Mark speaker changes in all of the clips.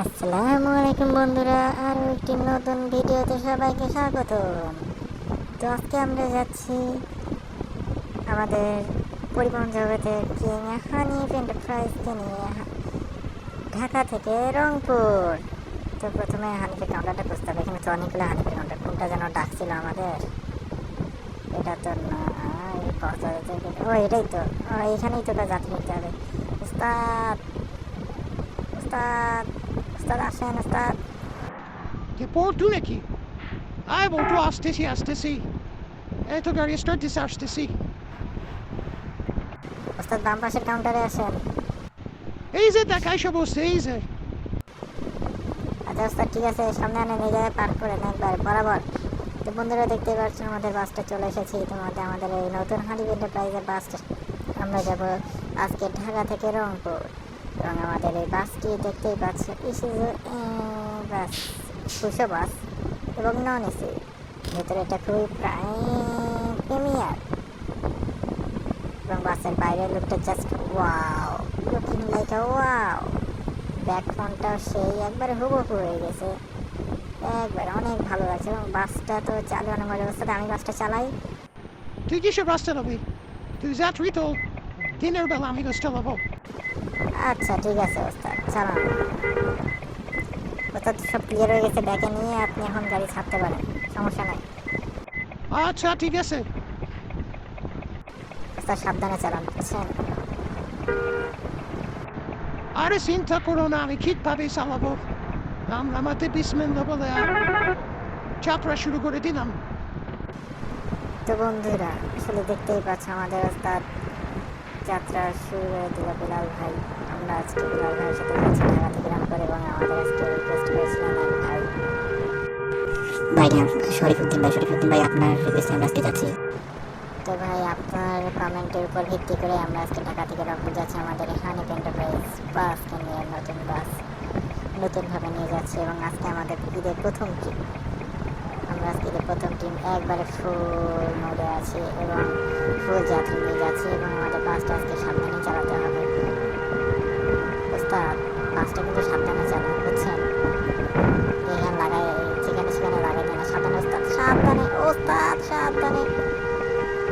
Speaker 1: আসসালামু আলাইকুম বন্ধুরা, আরও একটি নতুন ভিডিওতে সবাইকে স্বাগত। তো আজকে আমরা যাচ্ছি আমাদের পরিবহন জগতের কিং হানিফ এন্টারপ্রাইজকে নিয়ে ঢাকা থেকে রংপুর। তো প্রথমে হানিফের কাউন্টারটা খুঁজতে হবে। এখানে তো অনেকগুলো হানিফের কাউন্টার কোনটা যেন ডাকছিল আমাদের। এটা তো না ও, এটাই তো। এখানেই তো যাত্রী নিতে হবে। উস্তাদ উস্তাদ। উস্তাদ আসেন উস্তাদ
Speaker 2: কে পড়তু নাকি? আয় বলতো আসতেছি আসতেছি। এই তো গাড়ি স্টার্ট দিছে আসতেছি।
Speaker 1: ওস্তাদ বাম পাশের কাউন্টারে আসেন
Speaker 2: এই যে দেখাই সব বসছে এই যে।
Speaker 1: আচ্ছা ওস্তাদ ঠিক আছে সামনে এই জায়গায় পার্ক একবার। বরাবর। তো বন্ধুরা দেখতে পাচ্ছেন আমাদের বাসটা চলে এসেছে। ইতিমধ্যে আমাদের এই নতুন হানিফ এন্টারপ্রাইজের বাসটা আমরা যাব আজকে ঢাকা থেকে রংপুর। এবং আমাদের এই বাসটি দেখতেই পাচ্ছেন ইসিজু বাস দুশো বাস এবং নন এসি ভেতরে এটা খুবই প্রিমিয়ার এবং বাসের বাইরের লুকটা just wow looking like wow back ফোনটাও সেই, একবারে হুবহু হয়ে গেছে। একবার অনেক ভালো লাগছে এবং বাসটা তো চালু অনেক মজার অবস্থাতে আমি বাসটা চালাই।
Speaker 2: তুই কিসের বাস চালাবি? তুই যাত্রী তো দিনের বেলা আমি বাস চালাবো।
Speaker 1: আচ্ছা ঠিক আছে ওস্তাদ। চালান ওস্তাদ সব ক্লিয়ার হয়ে গেছে ব্যাকে নিয়ে আপনি এখন গাড়ি ছাড়তে পারেন সমস্যা নাই।
Speaker 2: আচ্ছা ঠিক আছে।
Speaker 1: ওস্তাদ সাবধানে চালান বুঝছেন?
Speaker 2: আরে চিন্তা করো না আমি ঠিকভাবে চালাবো। নাম নামাতে বিসমিল্লা বলে যাত্রা শুরু করে দিলাম।
Speaker 1: তো বন্ধুরা আসলে দেখতেই পাচ্ছ আমাদের ওস্তাদ যাত্রা শুরু করে দিল বিলাল ভাই। আমরা আজকে বিলাল ভাইয়ের সাথে এবং আমাদের আজকে রিকোয়েস্ট করেছিলেন এক ভাই।
Speaker 3: ভাইয়া শরীফুদ্দিন ভাই শরীফুদ্দিন ভাই আপনার রিকোয়েস্টে আমরা আজকে যাচ্ছি।
Speaker 1: তো ভাই আপনার কমেন্টের উপর ভিত্তি করে আমরা আজকে ঢাকা থেকে রংপুর যাচ্ছি আমাদের হানিফ এন্টারপ্রাইজ বাসকে নিয়ে নতুন বাস নতুনভাবে নিয়ে যাচ্ছি এবং আজকে আমাদের ঈদের প্রথম ট্রিপ আমরা আজকে ঈদের প্রথম টিম একবারে ফুল মোডে আছি এবং ফুল যাত্রী নিয়ে যাচ্ছি এবং আমাদের বাসটা আজকে সাবধানে চালাতে হবে। ওস্তাদ বাসটা কিন্তু সাবধানে চালান বুঝছেন? এখানে লাগাই যেখানে সেখানে লাগাই দেয় না সাবধানে ওস্তাদ সাবধানে ওস্তাদ সাবধানে।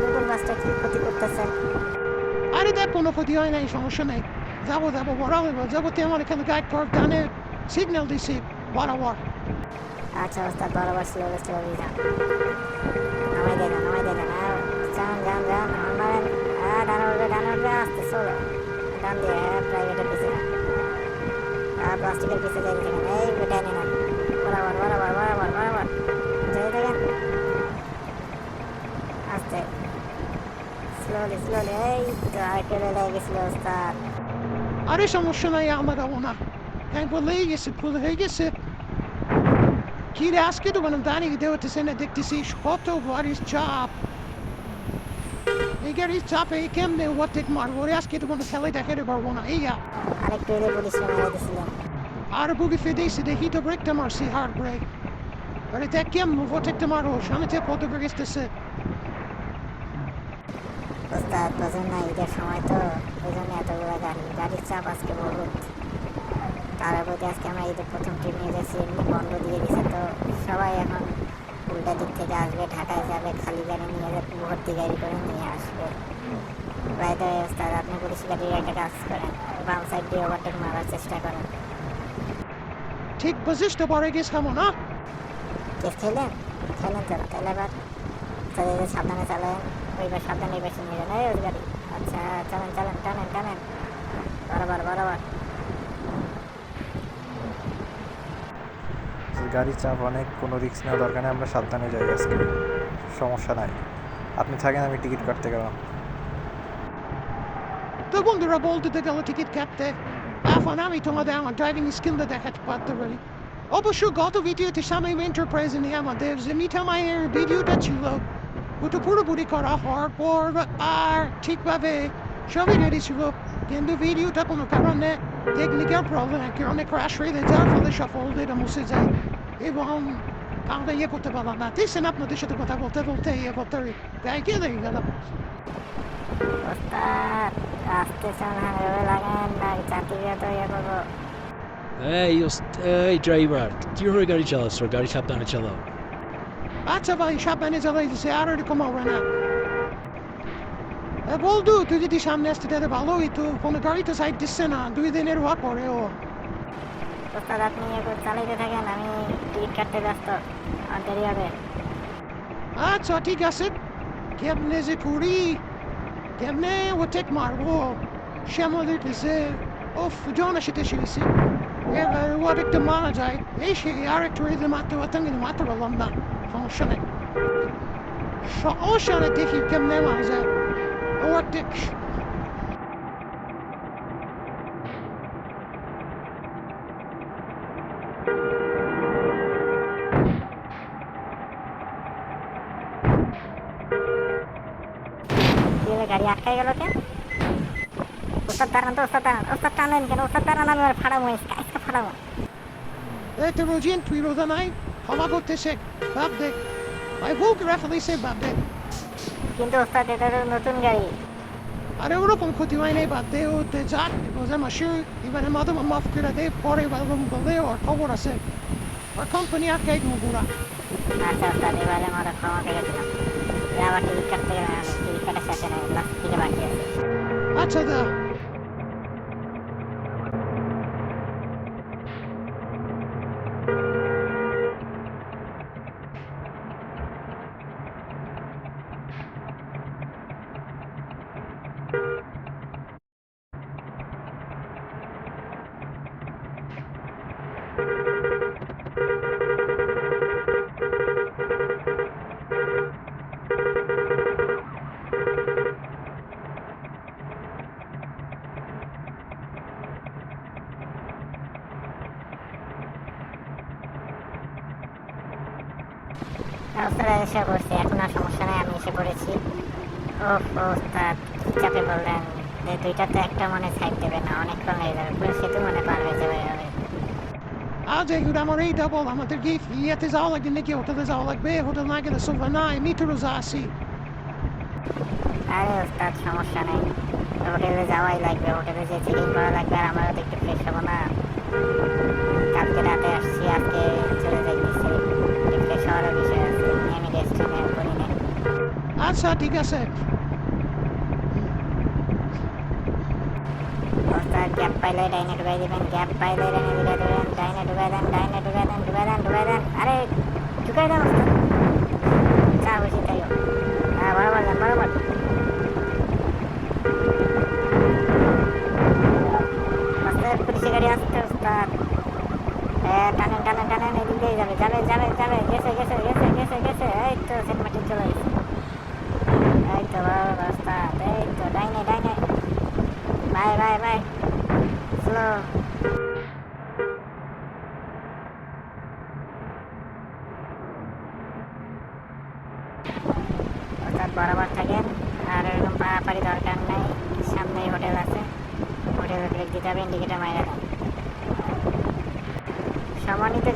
Speaker 1: নতুন বাসটা কি ক্ষতি করতেছে?
Speaker 2: আরে দেখ কোনো ক্ষতি হয় নাই সমস্যা নেই। যাব যাব বড় হইব যাব তুই আমার এখানে গাইড কর ডানে সিগন্যাল দিছি বরাবর।
Speaker 1: আচ্ছা ওস্তাদ বরাবর স্লো স্লোলি যান আমায় দেখেন আমায় দেখেন আর যান যান যান আমার হ্যাঁ ডান উঠবে ডান উঠবে আসতে চলো। ডান দিয়ে হ্যাঁ প্রাইভেটের পিছিয়ে না আর প্লাস্টিকের
Speaker 2: আরে সমস্যা নাই, আমার যাব না। একবার লেগে গেছে, ভুল হয়ে গেছে। কি রে, আজকে তো মানে দাঁড়িয়ে দেওয়াতেছে না দেখতেছি কত গাড়ির চাপ। গাড়ির চাপে কেমনে ওভারটেক মারবো রে আজকে তো কোনো খেলাই দেখাতে পারব না এই আর বুকে ফেদেছি দেখি তো ব্রেকটা মারছি হার্ড ব্রেক আরে দেখ কেমন ওভারটেকটা মারো
Speaker 1: সময় তো ওই জন্য এতগুলো গাড়ি গাড়ির চাপ আজকে বহুত আজকে আমরা প্রথম ট্রিপ নিয়ে যাচ্ছি এমনি বন্ধ দিয়ে দিছে তো সবাই এখন উল্টা দিক থেকে আসবে ঢাকায় যাবে খালি গাড়ি নিয়ে যাবে ভর্তি গাড়ি করে নিয়ে আসবে। তো ওস্তাদ আপনি পুলিশ গাড়ির একটা কাজ করেন বাম সাইড দিয়ে ওভারটেক মারার চেষ্টা করেন।
Speaker 2: ঠিক বুঝিস তো পরে গেছিলাম না।
Speaker 1: কেস খেলেন খেলেন তো তাহলে এবার তাদের সাবধানে চালান ওইবার সাবধানে এই পাশে নিয়ে যান। ওই গাড়ি। আচ্ছা চালান চালান টানেন টানেন। বরাবর বরাবর।
Speaker 4: গাড়ির চাপ অনেক, কোনো রিস্ক নেওয়া দরকার নেই, আমরা সাবধানে যাই আজকে। সমস্যা নাই। আপনি থাকেন, আমি টিকিট কাটতে গেলাম।
Speaker 2: তো বন্ধুরা, বলতে তো গেল টিকিট কাটতে। এখন আমি তোমাদের আমার ড্রাইভিং স্কিলটা দেখাতে পারতে পারি অবশ্য গত ভিডিওতে সাময়িক এন্টারপ্রাইজ নিয়ে আমাদের যে মিঠা মায়ের ভিডিওটা ছিল, ওটা পুরোপুরি করা হওয়ার পর আর ঠিকভাবে সবই রেডি ছিল। কিন্তু ভিডিওটা কোনো কারণে টেকনিক্যাল প্রবলেম এক কারণে ক্রাশ হয়ে যায় যার ফলে সফল মুছে যায়। এবং আমরা ইয়ে করতে পারলাম না দেখছেন আপনাদের সাথে কথা বলতে বলতে ইয়ে করতে গায়ে গেলে গেলাম
Speaker 1: ওস্তাদ আসতে চান হাঙ্গাবে লাগেন না চাকরিটা তো ইয়ে করব
Speaker 5: এই ওস্ত- এই ড্রাইভার কীভাবে গাড়ি চালাচ্ছ গাড়ি সাবধানে চালাও
Speaker 2: আচ্ছা ভাই সাবধানে চালাইতেছে আর এরকম হবে না এ বলদু তুই যদি সামনে আসতে তাহলে ভালো হইতো কোনো গাড়ি তো সাইড দিচ্ছে না দুই দিনের ওয়া করে ও
Speaker 1: ওস্তাদ আপনি একটু চালাইতে থাকেন, আমি টিকিট কাটতে ব্যস্ত। আর দেরি হবে।
Speaker 2: আচ্ছা ঠিক আছে। কেমনে যে করি? কেমনে ও টেক মারবো? শ্যামল দিতেছে ওফ জন সেটা শিখেছি। এবার ওর একটা মারা যায়। এই সে আর একটু এদের মারতে পারতাম, কিন্তু মারতে পারলাম না। সমস্যা নেই। সমস্যা নেই, দেখি কেমনে মারা যায়। ও একটা
Speaker 1: হলো, গাড়ি আটকাই গেল কেন? ওস্তাদ দাঁড়ান তো ওস্তাদ দাঁড়ান। ওস্তাদ টানেন কেন? ওস্তাদ দাঁড়ান আমি আর ফাড়াবো আজকে ফাড়াবো।
Speaker 2: এই তো রোজিন তুই রোজা নাই? ক্ষমা করতে শেখ ভাব দেখ। ভাই করে ফেলেছে ভাব দেখ।
Speaker 1: কিন্তু ওস্তাদ এটা তো নতুন গাড়ি।
Speaker 2: আরে ওরকম ক্ষতি হয় নাই বাদ দে ওতে যাক রোজা মাসে। এবারে মাদম মাফ করে দে পরে বলে ওর খবর আছে। ওর কোম্পানি আর কে গুড়া
Speaker 1: আচ্ছা ওস্তাদ এবারে আমরা ক্ষমা করে দিলাম। আবার টিকিট কাটতে গেলে আমি টিকিট কাটা শেষে নেই লাস্ট থেকে বাকি আছে
Speaker 2: আচ্ছা দা
Speaker 1: ওস্তাদ এসে পড়ছি এখন আর সমস্যা নেই আমি এসে পড়েছি। ও ওস্তাদ কি চাপে বললেন? যে দুইটাতে একটা মনে সাইড দেবে না অনেকক্ষণ লেগে যাবে। পুরো সেতু মনে পার হয়ে যাবে
Speaker 2: হোটেল না গেলে সোফা না আমি তো রোজা আসি
Speaker 1: আরে ওস্তাদ সমস্যা নেই। হোটেলে যাওয়াই লাগবে হোটেলে যে চেক করা লাগবে আর আমারও তো একটু ফ্রেশ হব না। কালকে রাতে আসছি আজকে চলে
Speaker 2: আচ্ছা ঠিক আছে।
Speaker 1: ওস্তাদ গ্যাপ পাইলে ডাইনে ঢুকাই দিবেন গ্যাপ পাইলে ডাইনে ঢুকাই দেবেন, ডাইনে ঢুকাই দেন, ডাইনে ঢুকাই দেন ঢুকাই দেন ঢুকাই দেন। আরে, ঢুকাই দেন ওস্তাদ যা বসি তাই হ্যাঁ বরাবর বরাবর। ওস্তাদ গাড়ি আসতে ওস্তাদ টানেন টানেন টানেন যাবে যাবে যাবে যাবে, গেছে গেছে গেছে গেছে গেছে, এই তো সেট মাটি চলে গেছে। তো বাই বাই বাই স্লো অর্থাৎ বরাবর থাকেন আর এরকম পাড়াপাড়ি দরকার নাই। সামনেই হোটেল আছে। হোটেলে ব্রেক হবে ইন্ডিকেটার মাইরা দেন সম্মানিত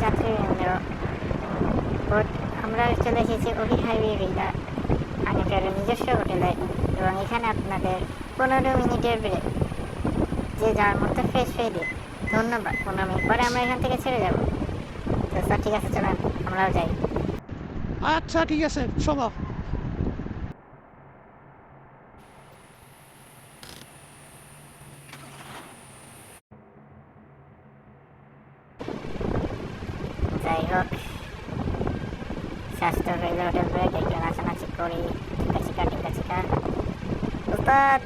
Speaker 1: হোট- আমরা চলে এসেছি অভি হাইওয়ে ভিলা আনিটার নিজস্ব হোটেলে এবং এখানে আপনাদের পনেরো মিনিটের ব্রেক যে যার মতো ফ্রেশ হয়ে দিয়ে ধন্যবাদ। পনেরো মিনিট পরে আমরা এখান থেকে ছেড়ে যাব। তো স্যার ঠিক আছে, চলেন, আমরাও যাই।
Speaker 2: আচ্ছা ঠিক আছে চলো
Speaker 1: যাই হোক স্বাস্থ্য রইল হোটেল ব্রেক একটু নাচানাচি করি টিকা চিকা টিকা চিকা উস্তাদ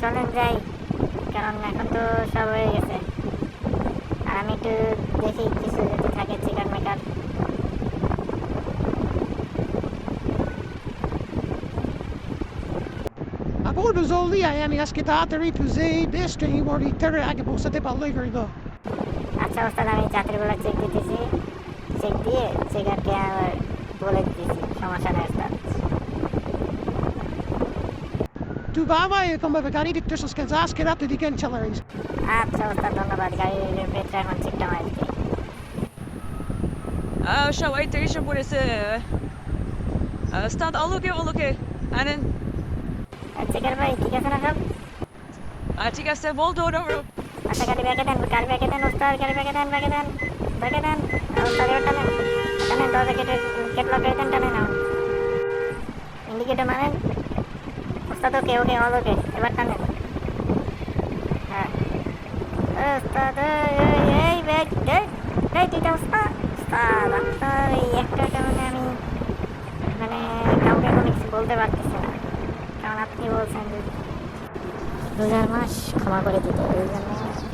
Speaker 1: চলেন যাই কারণ এখন তো সব হয়ে গেছে। আর আমি একটু দেখি কিছু যদি থাকে চিকার মেকার আচ্ছা ওস্তাদ আমি যাত্রীগুলো চেক দিতেছি। চেক দিয়ে চেকারকে আবার বলে দিতেছি সমস্যা নেই ওস্তাদ।
Speaker 2: Tu baba e come magari di questo scherzato che dato di che ce l'hai.
Speaker 1: আচ্ছা ওস্তাদ ধন্যবাদ গাড়ির ভেতরে এখন
Speaker 6: Uh, shall I station por esse. Uh, stand alloke alloke. Anen.
Speaker 1: Checker ভাই ঠিক আছে না সব
Speaker 6: Uh, ঠিক আছে, বল door over.
Speaker 1: আচ্ছা গাড়ি ব্যাগে দেন গাড়ি ব্যাগে দেন ওস্তাদ গাড়ি ব্যাগে দেন ব্যাগে দেন ব্যাগে দেন ওস্তাদ এবার টানেন টানেন দরজা কেটে কেটে লক দেন টানেন না ইন্ডিকেটর মারেন ওস্তাদ ওকে ওকে অল ওকে এবার টানেন হ্যাঁ। ওস্তাদ এই, ব্যাগ এই এই ওস্তাদ ওস্তাদ এই একটা কারণে আমি মানে কাউকে কোনো কিছু বলতে পারতেছি কারণ আপনি বলছেন যে রোজার মাস ক্ষমা করে দিতে এই জন্য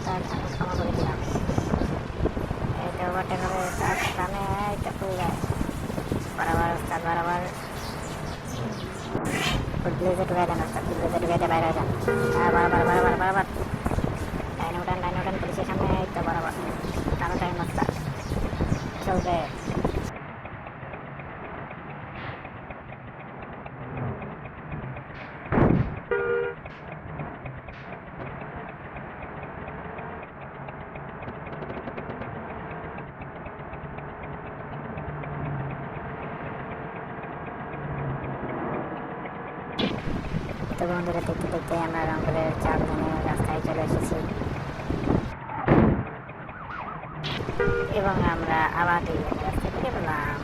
Speaker 1: তার ক্ষমা করে দিলাম। এইটা ওভারটেক হবে তার সামনে এইটা খুলে যায় বরাবর ওস্তাদ বরাবর ফুটব্লেজে ঢুকাই দেন ওস্তাদ ফুটব্লেজে ঢুকাই দিয়ে বাইরে যান বরাবর বরাবর বরাবর লাইন উঠান লাইন উঠান, পুলিশের সামনে তো বরাবর। টানো টাইম ওস্তাদ চলবে। তো বন্ধুরা দেখতে দেখতে আমরা রংপুরের চার দিনের রাস্তায় চলে এসেছি। এবং আমরা আবার দুই পেলাম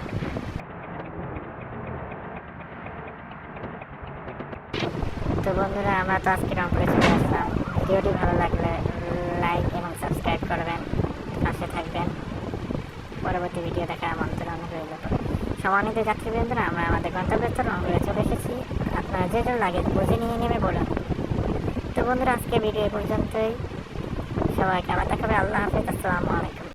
Speaker 1: তো বন্ধুরা, আমরা তো আজকে রংপুরে চলে আসলাম। ভিডিওটি ভালো লাগলে লাইক এবং সাবস্ক্রাইব করবেন, পাশে থাকবেন। পরবর্তী ভিডিও দেখার আমন্ত্রণ রইল। সম্মানিত যাত্রীবৃন্দরা, আমরা আমাদের গন্তব্যস্থল রংপুরে চলে এসেছি। যেটা লাগে, বুঝে নিয়ে নেমে বলুন তো বন্ধুরা আজকে ভিডিও এ পর্যন্তই। সবাইকে আবার দেখাবে আল্লাহ হাফেজ। আসসালামু আলাইকুম।